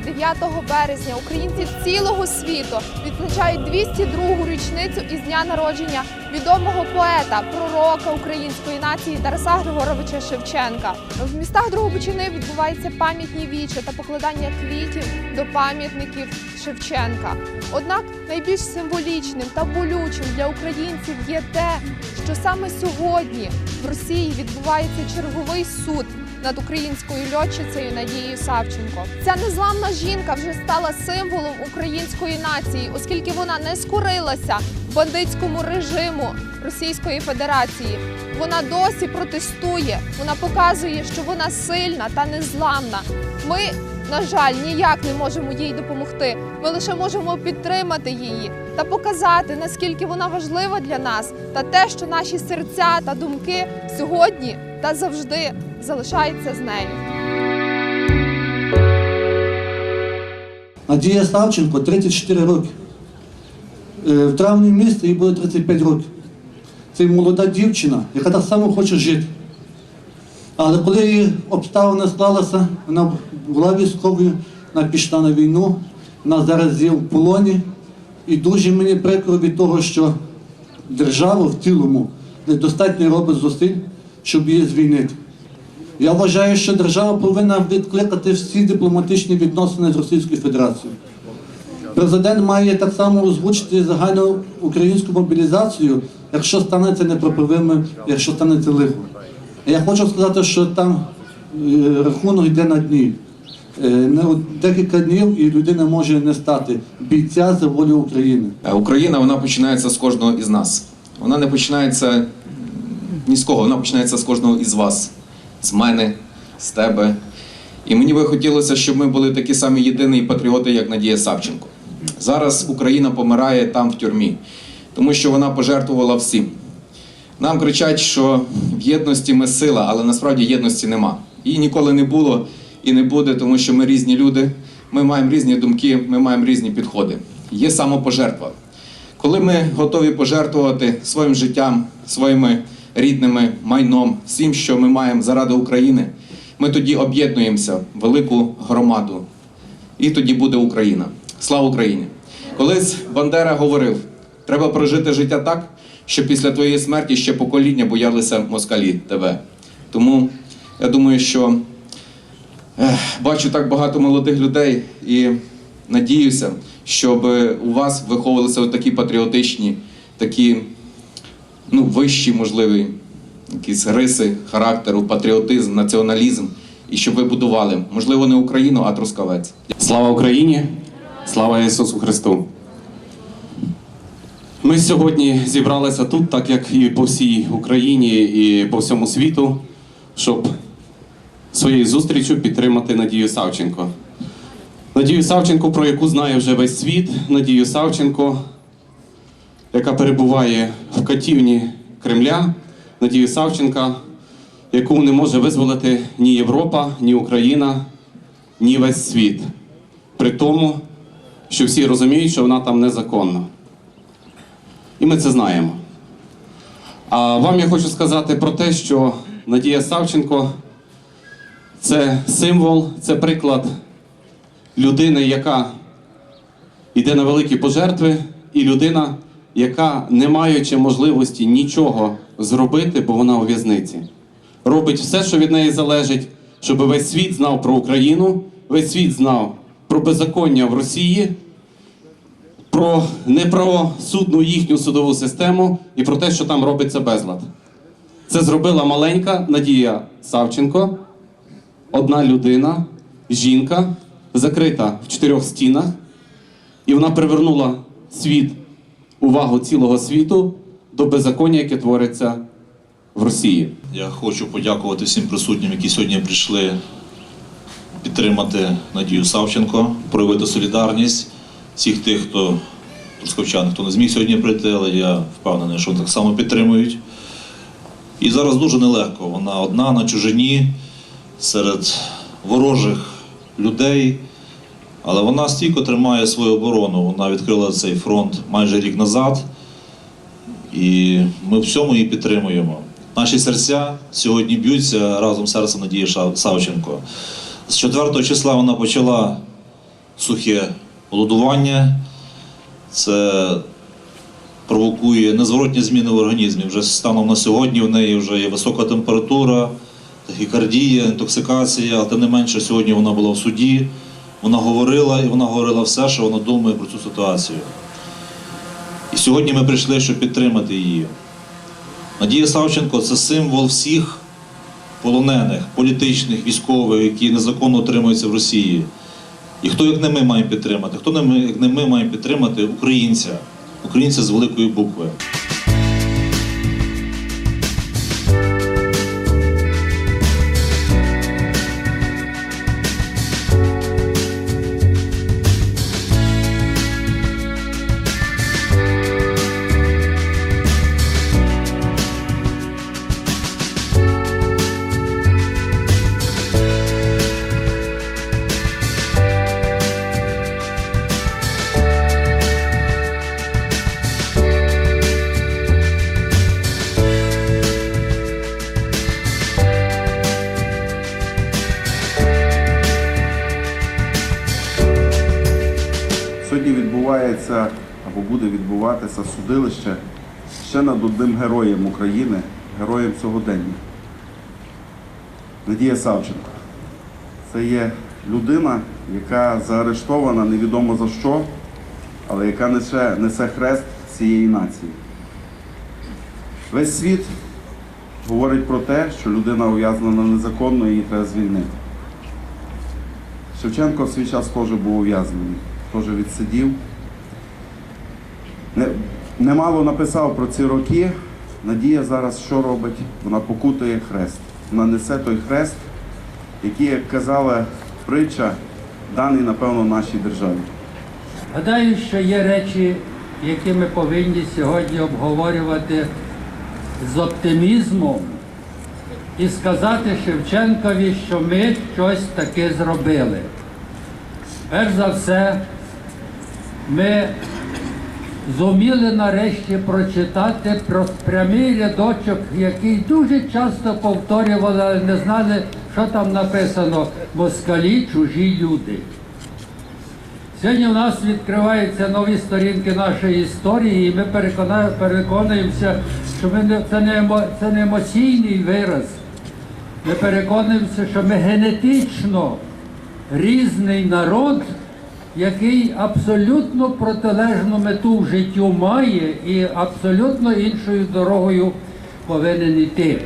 9 березня українці цілого світу відзначають 202-гу річницю із дня народження відомого поета, пророка української нації Тараса Григоровича Шевченка. В містах Другобичини відбуваються пам'ятні вічі та покладання квітів до пам'ятників Шевченка. Однак найбільш символічним та болючим для українців є те, що саме сьогодні в Росії відбувається черговий суд над українською льотчицею Надією Савченко. Ця незламна жінка вже стала символом української нації, оскільки вона не скорилася бандитському режиму Російської Федерації. Вона досі протестує. Вона показує, що вона сильна та незламна. Ми, на жаль, ніяк не можемо їй допомогти. Ми лише можемо підтримати її та показати, наскільки вона важлива для нас, та те, що наші серця та думки сьогодні та завжди залишаються з нею. Надія Савченко 34 роки. Е, В травні місяці їй буде 35 років. Це молода дівчина, яка так само хоче жити. Але коли її обставини склалися, вона була військовою, вона пішла на війну, вона зараз є в полоні. І дуже мені прикро від того, що держава в цілому недостатньо робить зусиль, щоб її звільнити. Я вважаю, що держава повинна відкликати всі дипломатичні відносини з Російською Федерацією. Президент має так само озвучити загальну українську мобілізацію, якщо станеться непропивими, якщо станеться лихо. Я хочу сказати, що там е, рахунок йде на дні. Е, декілька днів і людина може не стати бійця за волю України. Е, Україна вона починається з кожного із нас. Вона не починається ні з кого, вона починається з кожного із вас, з мене, з тебе. І мені би хотілося, щоб ми були такі самі єдині патріоти, як Надія Савченко. Зараз Україна помирає там в тюрмі, тому що вона пожертвувала всім. Нам кричать, що в єдності ми сила, але насправді єдності нема. Її ніколи не було і не буде, тому що ми різні люди, ми маємо різні думки, ми маємо різні підходи. Є самопожертва. Коли ми готові пожертвувати своїм життям, своїми рідними майном, всім, що ми маємо заради України, ми тоді об'єднуємося в велику громаду. І тоді буде Україна. Слава Україні! Колись Бандера говорив: треба прожити життя так, щоб після твоєї смерті ще покоління боялися москалі тебе. Тому я думаю, що ех, бачу так багато молодих людей і надіюся, щоб у вас виховувалися такі патріотичні, такі ну, вищі, можливі, якісь риси характеру, патріотизм, націоналізм, і щоб ви будували, можливо, не Україну, а Трускавець. Слава Україні! Слава Ісусу Христу! Ми сьогодні зібралися тут, так як і по всій Україні, і по всьому світу, щоб своєю зустрічю підтримати Надію Савченко. Надію Савченко, про яку знає вже весь світ, Надію Савченко, яка перебуває в катівні Кремля, Надію Савченка, яку не може визволити ні Європа, ні Україна, ні весь світ. При тому, що всі розуміють, що вона там незаконна. І ми це знаємо. А вам я хочу сказати про те, що Надія Савченко це символ, це приклад людини, яка йде на великі пожертви, і людина, яка, не маючи можливості нічого зробити, бо вона у в'язниці, робить все, що від неї залежить, щоб весь світ знав про Україну, весь світ знав про беззаконня в Росії, про неправосудну їхню судову систему і про те, що там робиться безлад. Це зробила маленька Надія Савченко, одна людина, жінка, закрита в чотирьох стінах, і вона привернула світ, увагу цілого світу до беззаконня, яке твориться в Росії. Я хочу подякувати всім присутнім, які сьогодні прийшли підтримати Надію Савченко, проявити солідарність всіх тих, хто трускавчани, хто не зміг сьогодні прийти, але я впевнений, що так само підтримують. І зараз дуже нелегко. Вона одна на чужині серед ворожих людей. Але вона стійко тримає свою оборону. Вона відкрила цей фронт майже рік назад. І ми в всьому її підтримуємо. Наші серця сьогодні б'ються разом з серцем Надії Савченко. З 4 числа вона почала сухе голодування, це провокує незворотні зміни в організмі. Вже станом на сьогодні в неї вже є висока температура, тахікардія, інтоксикація, але тим не менше сьогодні вона була в суді. Вона говорила і вона говорила все, що вона думає про цю ситуацію. І сьогодні ми прийшли, щоб підтримати її. Надія Савченко це символ всіх полонених, політичних, військових, які незаконно утримуються в Росії. І хто як не ми маємо підтримати? Хто не ми, як не ми маємо підтримати українця, українця з великої букви. Або буде відбуватися судилище ще над одним героєм України, героєм сьогодення. Надія Савченко. Це є людина, яка заарештована невідомо за що, але яка несе, несе хрест цієї нації. Весь світ говорить про те, що людина ув'язнена незаконно і її треба звільнити. Шевченко в свій час теж був ув'язнений, теж відсидів. Не- Немало написав про ці роки. Надія зараз що робить? Вона покутує хрест. Вона несе той хрест, який, як казала притча, даний, напевно, нашій державі. Гадаю, що є речі, які ми повинні сьогодні обговорювати з оптимізмом і сказати Шевченкові, що ми щось таке зробили. Перш за все, ми зуміли нарешті прочитати про прямий рядочок, який дуже часто повторювали, але не знали, що там написано москалі чужі люди. Сьогодні у нас відкриваються нові сторінки нашої історії, і ми переконуємося, що ми не, це, не емо, це не емоційний вираз. Ми переконуємося, що ми генетично різний народ, який абсолютно протилежну мету в життю має і абсолютно іншою дорогою повинен йти.